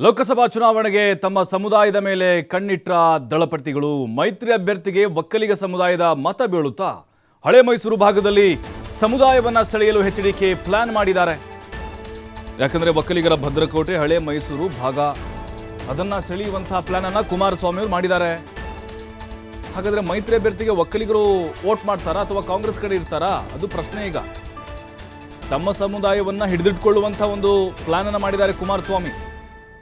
ಲೋಕಸಭಾ ಚುನಾವಣೆಗೆ ತಮ್ಮ ಸಮುದಾಯದ ಮೇಲೆ ಕಣ್ಣಿಟ್ಟ ದಳಪತಿಗಳು, ಮೈತ್ರಿ ಅಭ್ಯರ್ಥಿಗೆ ಒಕ್ಕಲಿಗ ಸಮುದಾಯದ ಮತ ಬೀಳುತ್ತಾ? ಹಳೆ ಮೈಸೂರು ಭಾಗದಲ್ಲಿ ಸಮುದಾಯವನ್ನು ಸೆಳೆಯಲು ಹೆಚ್ಡಿಕೆ ಪ್ಲಾನ್ ಮಾಡಿದ್ದಾರೆ. ಯಾಕಂದರೆ ಒಕ್ಕಲಿಗರ ಭದ್ರಕೋಟೆ, ಹಳೆ ಮೈಸೂರು ಭಾಗ. ಅದನ್ನು ಸೆಳೆಯುವಂತಹ ಪ್ಲಾನ್ ಅನ್ನು ಕುಮಾರಸ್ವಾಮಿ ಅವರು ಮಾಡಿದ್ದಾರೆ. ಹಾಗಾದರೆ ಮೈತ್ರಿ ಅಭ್ಯರ್ಥಿಗೆ ಒಕ್ಕಲಿಗರು ವೋಟ್ ಮಾಡ್ತಾರಾ ಅಥವಾ ಕಾಂಗ್ರೆಸ್ ಕಡೆ ಇರ್ತಾರಾ? ಅದು ಪ್ರಶ್ನೆ ಈಗ. ತಮ್ಮ ಸಮುದಾಯವನ್ನು ಹಿಡಿದಿಟ್ಕೊಳ್ಳುವಂಥ ಒಂದು ಪ್ಲಾನನ್ನು ಮಾಡಿದ್ದಾರೆ ಕುಮಾರಸ್ವಾಮಿ.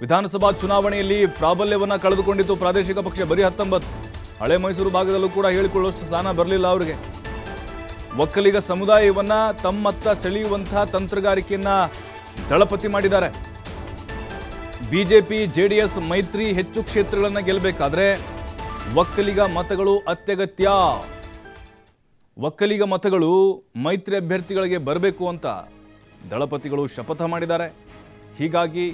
ವಿಧಾನಸಭಾ ಚುನಾವಣೆಯಲ್ಲಿ ಪ್ರಾಬಲ್ಯವನ್ನು ಕಳೆದುಕೊಂಡಿತ್ತು ಪ್ರಾದೇಶಿಕ ಪಕ್ಷ ಬರೀ ಹತ್ತೊಂಬತ್ತು. ಹಳೆ ಮೈಸೂರು ಭಾಗದಲ್ಲೂ ಕೂಡ ಹೇಳಿಕೊಳ್ಳುವಷ್ಟು ಸ್ಥಾನ ಬರಲಿಲ್ಲ ಅವರಿಗೆ. ಒಕ್ಕಲಿಗ ಸಮುದಾಯವನ್ನ ತಮ್ಮತ್ತ ಸೆಳೆಯುವಂತಹ ತಂತ್ರಗಾರಿಕೆಯನ್ನ ದಳಪತಿ ಮಾಡಿದ್ದಾರೆ. ಬಿಜೆಪಿ ಎಸ್ ಮೈತ್ರಿ ಹೆಚ್ಚು ಕ್ಷೇತ್ರಗಳನ್ನು ಗೆಲ್ಲಬೇಕಾದ್ರೆ ಒಕ್ಕಲಿಗ ಮತಗಳು ಅತ್ಯಗತ್ಯ. ಒಕ್ಕಲಿಗ ಮತಗಳು ಮೈತ್ರಿ ಅಭ್ಯರ್ಥಿಗಳಿಗೆ ಬರಬೇಕು ಅಂತ ದಳಪತಿಗಳು ಶಪಥ ಮಾಡಿದ್ದಾರೆ. ಹೀಗಾಗಿ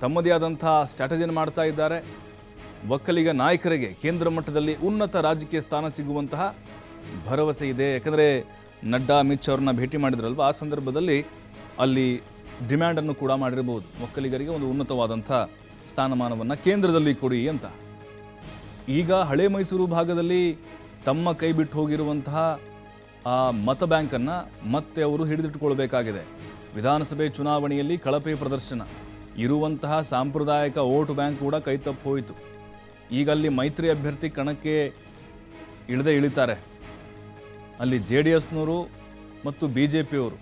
ತಮ್ಮದೇ ಆದಂಥ ಸ್ಟ್ರಾಟಜಿಯನ್ನು ಮಾಡ್ತಾ ಇದ್ದಾರೆ. ಒಕ್ಕಲಿಗ ನಾಯಕರಿಗೆ ಕೇಂದ್ರ ಮಟ್ಟದಲ್ಲಿ ಉನ್ನತ ರಾಜಕೀಯ ಸ್ಥಾನ ಸಿಗುವಂತಹ ಭರವಸೆ ಇದೆ. ಯಾಕಂದರೆ ನಡ್ಡಾ, ಅಮಿತ್ ಅವ್ರನ್ನ ಭೇಟಿ ಮಾಡಿದ್ರಲ್ವ? ಆ ಸಂದರ್ಭದಲ್ಲಿ ಅಲ್ಲಿ ಡಿಮ್ಯಾಂಡನ್ನು ಕೂಡ ಮಾಡಿರಬಹುದು ಒಕ್ಕಲಿಗರಿಗೆ ಒಂದು ಉನ್ನತವಾದಂಥ ಸ್ಥಾನಮಾನವನ್ನು ಕೇಂದ್ರದಲ್ಲಿ ಕೊಡಿ ಅಂತ. ಈಗ ಹಳೆ ಮೈಸೂರು ಭಾಗದಲ್ಲಿ ತಮ್ಮ ಕೈ ಬಿಟ್ಟು ಹೋಗಿರುವಂತಹ ಆ ಮತ ಬ್ಯಾಂಕನ್ನು ಮತ್ತೆ ಅವರು ಹಿಡಿದಿಟ್ಟುಕೊಳ್ಬೇಕಾಗಿದೆ. ವಿಧಾನಸಭೆ ಚುನಾವಣೆಯಲ್ಲಿ ಕಳಪೆ ಪ್ರದರ್ಶನ. ಇರುವಂತಹ ಸಾಂಪ್ರದಾಯಿಕ ವೋಟ್ ಬ್ಯಾಂಕ್ ಕೂಡ ಕೈ ತಪ್ಪು ಹೋಯಿತು. ಈಗ ಅಲ್ಲಿ ಮೈತ್ರಿ ಅಭ್ಯರ್ಥಿ ಕಣಕ್ಕೆ ಇಳದೆ ಇಳಿತಾರೆ. ಅಲ್ಲಿ ಜೆ ಡಿ ಎಸ್ನವರು ಮತ್ತು ಬಿ ಜೆ ಪಿಯವರು.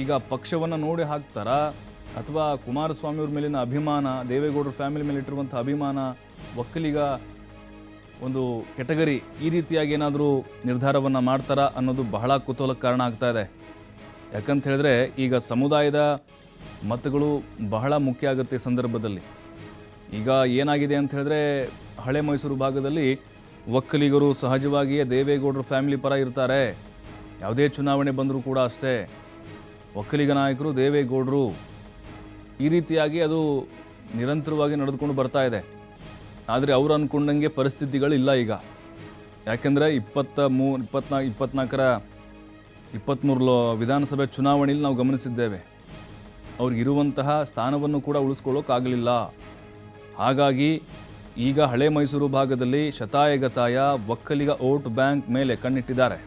ಈಗ ಪಕ್ಷವನ್ನು ನೋಡಿ ಹಾಕ್ತಾರಾ? ಅಥವಾ ಕುಮಾರಸ್ವಾಮಿಯವ್ರ ಮೇಲಿನ ಅಭಿಮಾನ, ದೇವೇಗೌಡರ ಫ್ಯಾಮಿಲಿ ಮೇಲೆ ಇಟ್ಟಿರುವಂಥ ಅಭಿಮಾನ, ಒಕ್ಕಲಿಗ ಒಂದು ಕೆಟಗರಿ ಈ ರೀತಿಯಾಗಿ ಏನಾದರೂ ನಿರ್ಧಾರವನ್ನು ಮಾಡ್ತಾರಾ ಅನ್ನೋದು ಬಹಳ ಕುತೂಹಲಕ್ಕೆ ಕಾರಣ ಆಗ್ತಾ ಇದೆ. ಯಾಕಂತ ಹೇಳಿದ್ರೆ ಈಗ ಸಮುದಾಯದ ಮತಗಳು ಬಹಳ ಮುಖ್ಯ ಆಗುತ್ತೆ ಸಂದರ್ಭದಲ್ಲಿ. ಈಗ ಏನಾಗಿದೆ ಅಂತ ಹೇಳಿದ್ರೆ, ಹಳೆ ಮೈಸೂರು ಭಾಗದಲ್ಲಿ ಒಕ್ಕಲಿಗರು ಸಹಜವಾಗಿಯೇ ದೇವೇಗೌಡರ ಫ್ಯಾಮಿಲಿ ಪರ ಇರ್ತಾರೆ. ಯಾವುದೇ ಚುನಾವಣೆ ಬಂದರೂ ಕೂಡ ಅಷ್ಟೇ. ಒಕ್ಕಲಿಗ ನಾಯಕರು, ದೇವೇಗೌಡರು ಈ ರೀತಿಯಾಗಿ ಅದು ನಿರಂತರವಾಗಿ ನಡೆದುಕೊಂಡು ಬರ್ತಾ ಇದೆ. ಆದರೆ ಅವ್ರು ಅಂದ್ಕೊಂಡಂಗೆ ಪರಿಸ್ಥಿತಿಗಳಿಲ್ಲ ಈಗ. ಯಾಕೆಂದರೆ ಇಪ್ಪತ್ತ ಮೂ ಇಪ್ಪತ್ನಾಲ್ಕು ಇಪ್ಪತ್ನಾಲ್ಕರ ಇಪ್ಪತ್ತ್ಮೂರು ವಿಧಾನಸಭೆ ಚುನಾವಣೆಯಲ್ಲಿ ನಾವು ಗಮನಿಸಿದ್ದೇವೆ. ಅವ್ರಿಗಿರುವಂತಹ ಸ್ಥಾನವನ್ನು ಕೂಡ ಉಳಿಸ್ಕೊಳ್ಳೋಕ್ಕಾಗಲಿಲ್ಲ ಹಾಗಾಗಿ ಈಗ ಹಳೆ ಮೈಸೂರು ಭಾಗದಲ್ಲಿ ಶತಾಯಗತಾಯ ಒಕ್ಕಲಿಗ ಓಟ್ ಬ್ಯಾಂಕ್ ಮೇಲೆ ಕಣ್ಣಿಟ್ಟಿದ್ದಾರೆ.